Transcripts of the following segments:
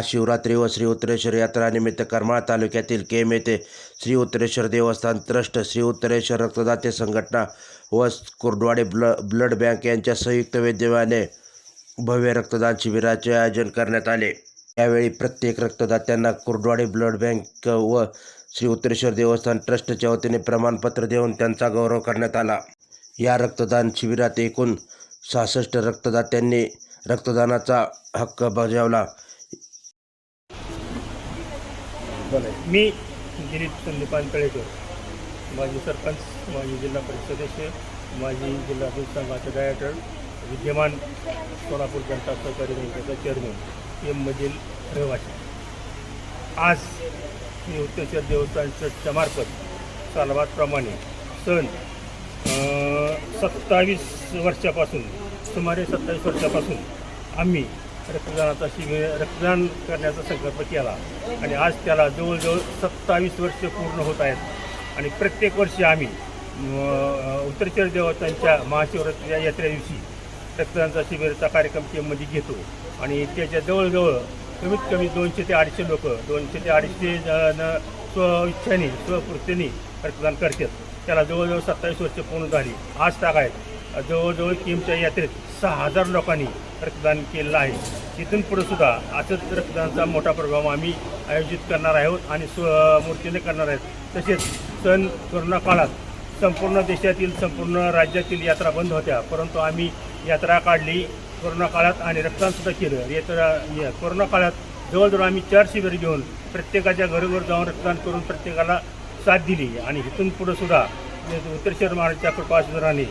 महाशिवरात्री व श्री उत्तरेश्वर यात्रानिमित्त करमाळ तालुक्यातील केम येथे श्री उत्तरेश्वर देवस्थान ट्रस्ट श्री उत्तरेश्वर रक्तदाते संघटना व कुर्डवाडे ब्ल ब्लड बँक यांच्या संयुक्त विद्यमाने भव्य रक्तदान शिबिराचे आयोजन करण्यात आले. यावेळी प्रत्येक रक्तदात्यांना कुर्डवाडे ब्लड बँक व श्री उत्तरेश्वर देवस्थान ट्रस्टच्या वतीने प्रमाणपत्र देऊन त्यांचा गौरव करण्यात आला. या रक्तदान शिबिरात एकूण सहासष्ट रक्तदात्यांनी रक्तदानाचा हक्क बजावला. मी दिलीप संदीपान तळेकर माजी सरपंच माजी जिल्हा परिषद सदस्य माजी जिल्हा परिषद संघाचे डायरेक्टर विद्यमान सोलापूर जनता सहकारी बँकेचा चेअरमन एम मधील रहिवासी. आज मी उत्तेश्वर देवस्थान ट्रस्टच्या मार्फत सालवादप्रमाणे सण सत्तावीस वर्षापासून सुमारे सत्तावीस वर्षापासून आम्ही रक्तदानाचा शिबिर रक्तदान करण्याचा संकल्प केला. आणि आज त्याला जवळजवळ सत्तावीस वर्ष पूर्ण होत आहेत. आणि प्रत्येक वर्षी आम्ही अं, उत्तरेश्वर देवतांच्या महाशिवरात्रीच्या यात्रे दिवशी रक्तदानाचा शिबिराचा कार्यक्रम टीममध्ये घेतो. आणि त्याच्या जवळजवळ कमीत कमी दोनशे ते अडीचशे लोक दोनशे ते अडीचशे जण स्वइच्छाने स्वपूर्तीने रक्तदान करतात. त्याला जवळजवळ सत्तावीस वर्ष पूर्ण झाली. आज तागायत जवळजवळ किमच्या यात्रेत सहा हजार लोकांनी रक्तदान केलेलं आहे. इथून पुढे सुद्धा असंच रक्तदानाचा मोठा प्रोग्राम आम्ही आयोजित करणार आहोत आणि स्वमूर्तीने करणार आहेत. तसेच सण कोरोना काळात संपूर्ण देशातील संपूर्ण राज्यातील यात्रा बंद होत्या. परंतु आम्ही यात्रा काढली कोरोना काळात आणि रक्तदान सुद्धा केलं. यात्रा कोरोना काळात जवळजवळ आम्ही चार शिबिर घेऊन प्रत्येकाच्या घरोघर जाऊन रक्तदान करून प्रत्येकाला साथ दिली. आणि इथून पुढं सुद्धा शहर महाराजच्या कृपाशुराने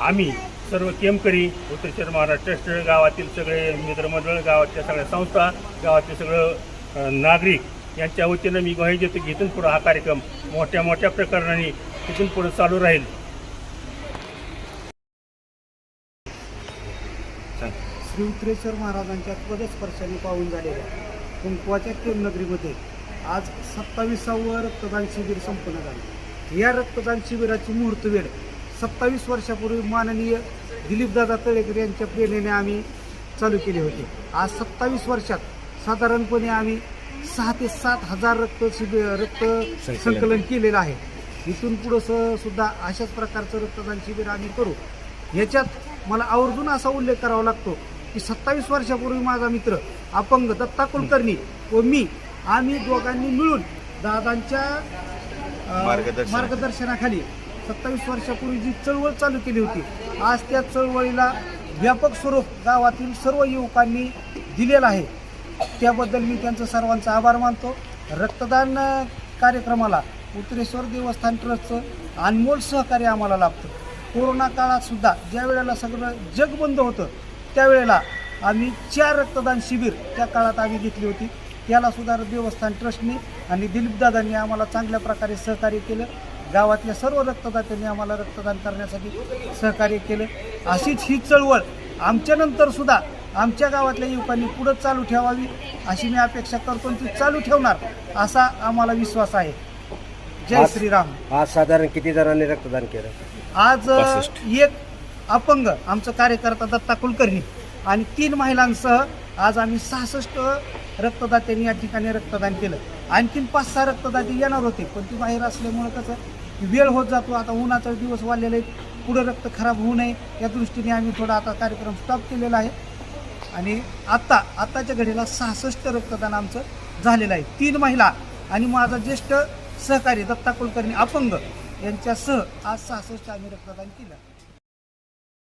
आम्ही सर्व केमकरी उत्तरेश्वर महाराष्ट्र ट्रस्ट गावातील सगळे मित्रमंडळ गावातल्या सगळ्या संस्था गावातले सगळं नागरिक यांच्या वतीनं मी ग्वाही देतो की इथून पुढं हा कार्यक्रम मोठ्या मोठ्या प्रकरणाने इथून पुढं चालू राहील. श्री उत्तरेश्वर महाराजांच्या पदस्पर्शाने पाहून झालेल्या कुंकवाच्या नगरीमध्ये आज सत्तावीसावं रक्तदान शिबिर संपन्न झाले. या रक्तदान शिबिराची मुहूर्तवेळ सत्तावीस वर्षापूर्वी माननीय दिलीपदादा तळेकर यांच्या प्रेरणेने आम्ही चालू केली होती. आज सत्तावीस वर्षात साधारणपणे आम्ही सहा ते सात हजार रक्त शिबिर रक्त संकलन केलेलं आहे. इथून पुढं स- सुद्धा अशाच प्रकारचं रक्तदान शिबिर आम्ही करू. याच्यात मला आवर्जून असा उल्लेख करावा लागतो की सत्तावीस वर्षापूर्वी माझा मित्र अपंग दत्ता कुलकर्णी व मी आम्ही दोघांनी मिळून दादांच्या मार्गदर्शनाखाली सत्तावीस वर्षापूर्वी जी चळवळ चालू केली होती आज त्या चळवळीला व्यापक स्वरूप गावातील सर्व युवकांनी दिलेलं आहे. त्याबद्दल मी त्यांचं सर्वांचा आभार मानतो. रक्तदान कार्यक्रमाला उत्तरेश्वर देवस्थान ट्रस्टचं अनमोल सहकार्य आम्हाला लाभतं. कोरोना काळातसुद्धा ज्या वेळेला सगळं जग बंद होतं त्यावेळेला आम्ही चार रक्तदान शिबिर त्या काळात आम्ही घेतली होती. त्याला सुद्धा देवस्थान ट्रस्टने आणि दिलीपदादांनी आम्हाला चांगल्या प्रकारे सहकार्य केलं. गावातल्या सर्व रक्तदात्यांनी आम्हाला रक्तदान करण्यासाठी सहकार्य केलं. अशीच ही चळवळ आमच्यानंतर सुद्धा आमच्या गावातल्या युवकांनी पुढं चालू ठेवावी अशी मी अपेक्षा करतो आणि ती चालू ठेवणार असा आम्हाला विश्वास आहे. जय श्रीराम. आज साधारण किती जणांनी रक्तदान केलं? आज एक अपंग आमचं कार्यकर्ता दत्ता कुलकर्णी आणि तीन महिलांसह आज आम्ही सहासष्ट रक्तदात्यांनी या ठिकाणी रक्तदान केलं. आणखीन पाच सहा रक्तदाते येणार होते पण ती बाहेर असल्यामुळं कसं वेळ होत जातो. आता उन्हाचा दिवस वाढलेला आहे पुढं रक्त खराब होऊ नये या दृष्टीने आम्ही थोडा आता कार्यक्रम स्टॉप केलेला आहे. आणि आत्ता आत्ताच्या घडीला सहासष्ट रक्तदान आमचं झालेलं आहे. तीन महिला आणि माझा ज्येष्ठ सहकारी दत्ता कुलकर्णी अपंग यांच्यासह आज सहासष्ट आम्ही रक्तदान केलं.